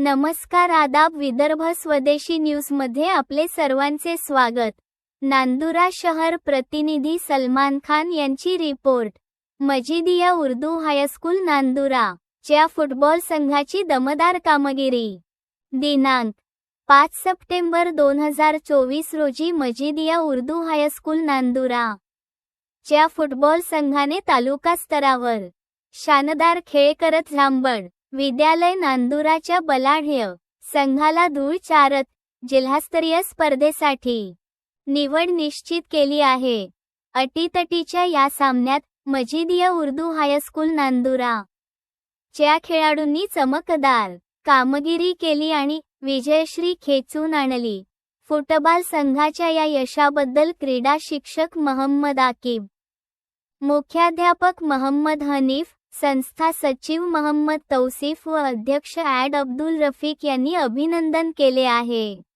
नमस्कार आदाब विदर्भ स्वदेशी न्यूजमध्ये आपले सर्वांचे स्वागत. नांदुरा शहर प्रतिनिधी सलमान खान यांची report. Majidia Urdu high school Nandura च्या फुटबॉल संघाची दमदार कामगिरी. दिनांक पाच सप्टेंबर दोन हजार चोवीस रोजी मजिदिया उर्दू हायस्कूल नांदुरा च्या फुटबॉल संघाने तालुका स्तरावर शानदार खेळ करत झांबड विद्यालय नांदुराच्या बलाढ्य संघाला धूळ चारत जिल्हास्तरीय स्पर्धेसाठी निवड निश्चित केली आहे. अटीतटीच्या या सामन्यात मजिदिया उर्दू हायस्कूल नांदुरा च्या खेळाडूंनी चमकदार कामगिरी केली आणि विजयश्री खेचून आणली. फुटबॉल संघाच्या या यशाबद्दल क्रीडा शिक्षक महम्मद आकिब मुख्याध्यापक महम्मद हनीफ संस्था सचिव महम्मद तौसिफ व अध्यक्ष ॲड अब्दुल रफिक यांनी अभिनंदन केले आहे.